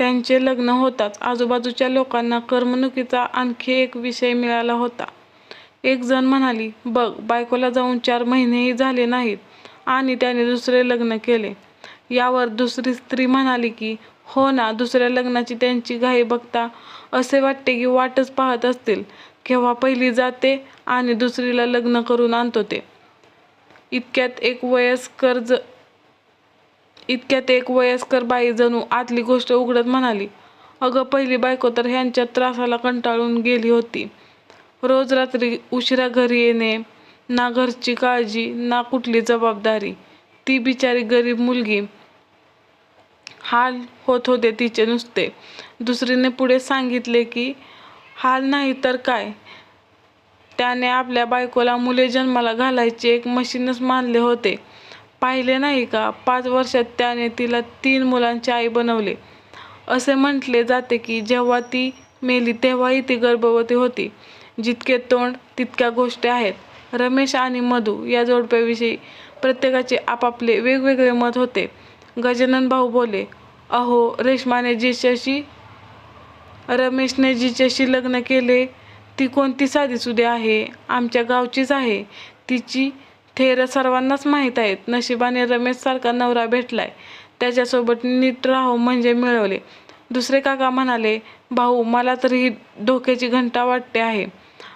त्यांचे लग्न होताच आजूबाजूच्या लोकांना करमणुकीचा आणखी एक विषय मिळाला होता. एक जण म्हणाली, बघ बायकोला जाऊन चार महिनेही झाले नाहीत आणि त्याने दुसरे लग्न केले. यावर दुसरी स्त्री म्हणाली की, हो ना दुसऱ्या लग्नाची त्यांची घाई बघता असे वाटते की वाटच पाहत असतील केव्हा पहिली जाते आणि दुसरीला लग्न करून आणतो ते. इतक्यात एक वयस्कर ज इतक्यात एक वयस्कर बाई जणू आतली गोष्ट उघडत म्हणाली, अगं पहिली बायको तर ह्यांच्या त्रासाला कंटाळून गेली होती. रोज रात्री उशिरा घरी येणे, ना घरची काळजी ना कुठली जबाबदारी. ती बिचारी गरीब मुलगी. हाल होत होते तिचे नुसते. दुसरीने पुढे सांगितले की, हाल नाही तर काय, त्याने आपल्या बायकोला मुले जन्माला घालायचे एक मशीनच मानले होते. पाहिले नाही का पाच वर्षात त्याने तिला तीन मुलांची आई बनवले. असे म्हटले जाते की जेव्हा ती मेली तेव्हाही ती गर्भवती होती. जितके तोंड तितक्या गोष्टी आहेत. रमेश आणि मधू या जोडप्याविषयी प्रत्येकाचे आपापले वेगवेगळे मत होते. गजानन भाऊ बोले अहो रेश्माने जिच्याशी रमेशने जिच्याशी लग्न केले ती कोणती साधीसुधी आहे. आमच्या गावचीच आहे. तिची थेर सर्वांनाच माहीत आहेत. नशिबाने रमेशसारखा नवरा भेटलाय. त्याच्यासोबत नीट राहो म्हणजे मिळवले. दुसरे काका म्हणाले, भाऊ मला तर ही धोक्याची घंटा वाटते आहे.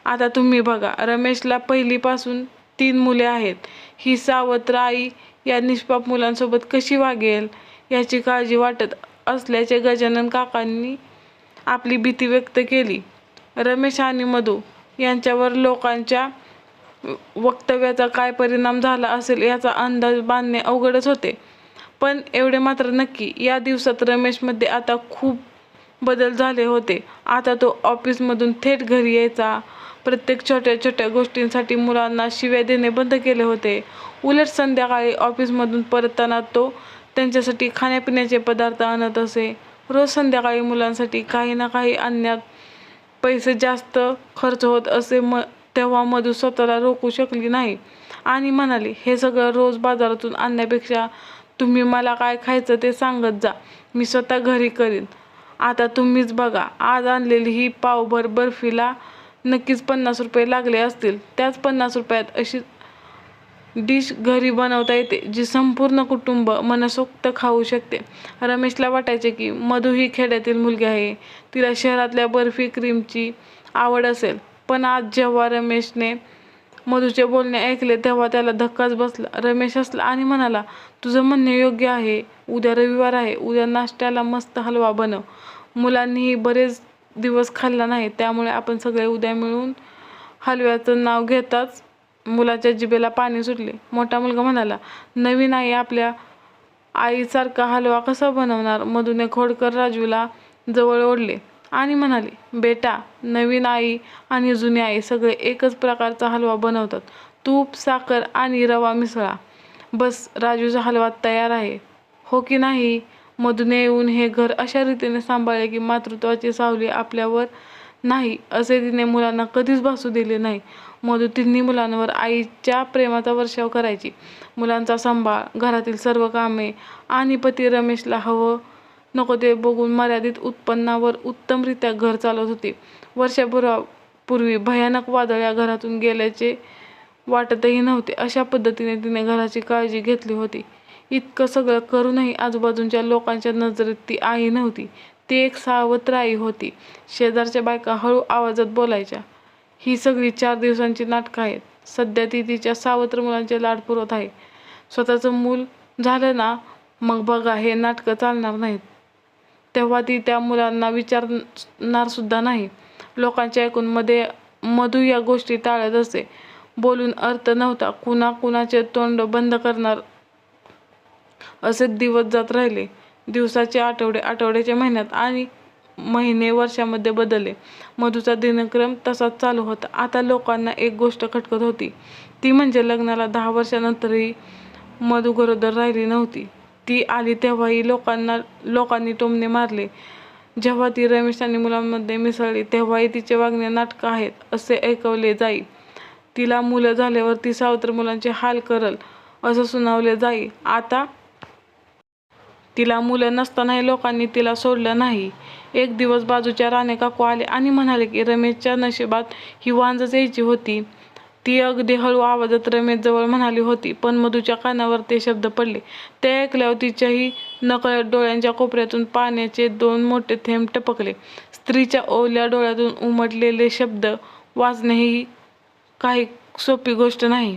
आता तुम्ही बघा रमेशला पहिलीपासून तीन मुले आहेत. ही सावत्र आई या निष्पाप मुलांसोबत कशी वागेल याची काळजी वाटत असल्याचे गजानन काकांनी आपली भीती व्यक्त केली. रमेश आणि मधू यांच्यावर लोकांच्या वक्तव्याचा काय परिणाम झाला असेल याचा अंदाज बांधणे अवघडच होते. पण एवढे मात्र नक्की या दिवसात रमेशमध्ये आता खूप बदल झाले होते. आता तो ऑफिसमधून थेट घरी यायचा. प्रत्येक छोट्या छोट्या गोष्टींसाठी मुलांना शिव्या देणे बंद केले होते. उलट संध्याकाळी ऑफिसमधून परतताना तो त्यांच्यासाठी खाण्यापिण्याचे पदार्थ आणत असे. रोज संध्याकाळी मुलांसाठी काही ना काही आणण्यात पैसे जास्त खर्च होत असे तेव्हा मधू स्वतःला रोखू शकली नाही आणि म्हणाली, हे सगळं रोज बाजारातून आणण्यापेक्षा तुम्ही मला काय खायचं ते सांगत जा. मी स्वतः घरी करीन. आता तुम्हीच बघा आज आणलेली ही पावभर बर्फीला नक्कीच पन्नास रुपये लागले असतील. त्याच पन्नास रुपयात अशी डिश घरी बनवता येते जी संपूर्ण कुटुंब मनसोक्त खाऊ शकते. रमेशला वाटायचे की मधू ही खेड्यातील मुलगी आहे. तिला शहरातल्या बर्फी क्रीमची आवड असेल. पण आज जेव्हा रमेशने मधूचे बोलणे ऐकले तेव्हा त्याला धक्काच बसला. रमेश हसला आणि म्हणाला, तुझं म्हणणे योग्य आहे. उद्या रविवार आहे. उद्या नाश्त्याला मस्त हलवा बनव. मुलांनीही बरेच दिवस खाल्ला नाही त्यामुळे आपण सगळे उद्या मिळून हलव्याचं नाव घेताच मुलाच्या जिबेला पाणी सुटले. मोठा मुलगा म्हणाला, नवीन आई आपल्या आईसारखा हलवा कसा बनवणार? मधूने खोडकर राजूला जवळ ओढले आणि म्हणाले, बेटा नवीन आई आणि जुनी आई सगळे एकच प्रकारचा हलवा बनवतात. तूप, साखर आणि रवा मिसळा. बस राजूचा हलवा तयार आहे. हो की नाही? मधूने येऊन हे घर अशा रीतीने सांभाळले की मातृत्वाची सावली आपल्यावर नाही असे तिने मुलांना कधीच भासू दिले नाही. मधू तिन्ही मुलांवर आईच्या प्रेमाचा वर्षाव करायची. मुलांचा सांभाळ, घरातील सर्व कामे आणि पती रमेशला हवं नको ते बघून मर्यादित उत्पन्नावर उत्तमरित्या घर चालवत होती. वर्षभरापूर्वी भयानक वादळ या घरातून गेल्याचे वाटतही नव्हते अशा पद्धतीने तिने घराची काळजी घेतली होती. इतकं सगळं करूनही आजूबाजूच्या लोकांच्या नजरेत ती आई नव्हती. ती एक सावत्र आई होती. शेजारच्या बायका हळू आवाजात बोलायच्या, ही सगळी चार दिवसांची नाटकं आहेत. सध्या ती तिच्या सावत्र मुलांचे लाड पुरवत आहे. स्वतःचं मूल झालं ना मग बघा हे नाटकं चालणार नाहीत. तेव्हा ती त्या मुलांना विचारणारसुद्धा नाही. लोकांचे ऐकून मध्ये मधू या गोष्टी टाळत असे. बोलून अर्थ नव्हता. कुणा कुणाचे तोंड बंद करणार असे दिवस जात राहिले. दिवसाचे आठवडे, आठवड्याच्या महिन्यात आणि महिने वर्षामध्ये बदलले. मधूचा दिनक्रम तसाच चालू होता. आता लोकांना एक गोष्ट खटकत होती ती म्हणजे लग्नाला दहा वर्षानंतरही मधू गरोदर राहिली नव्हती. ती आली तेव्हाही लोकांना लोकांनी टोमणे मारले. जेव्हा ती रमेश आणि मुलांमध्ये मिसळली तेव्हाही तिचे वागणे नाटकं आहेत असे ऐकवले जाई. तिला मुलं झाल्यावर ती सावत्र मुलांचे हाल करल असं सुनावले जाई. आता तिला मुलं नसतानाही लोकांनी तिला सोडलं नाही एक दिवस बाजूच्या राणे काकू आले आणि म्हणाले की रमेशच्या नशिबात ही वांजच यायची होती ती अगदी हळू आवाजात रमेशजवळ म्हणाली होती पण मधूच्या कानावर ते शब्द पडले. ते ऐकल्यावर तिच्याही नकळत डोळ्यांच्या कोपऱ्यातून पाण्याचे दोन मोठे थेंब टपकले. स्त्रीच्या ओल्या डोळ्यातून उमटलेले शब्द वाचणे ही काही सोपी गोष्ट नाही.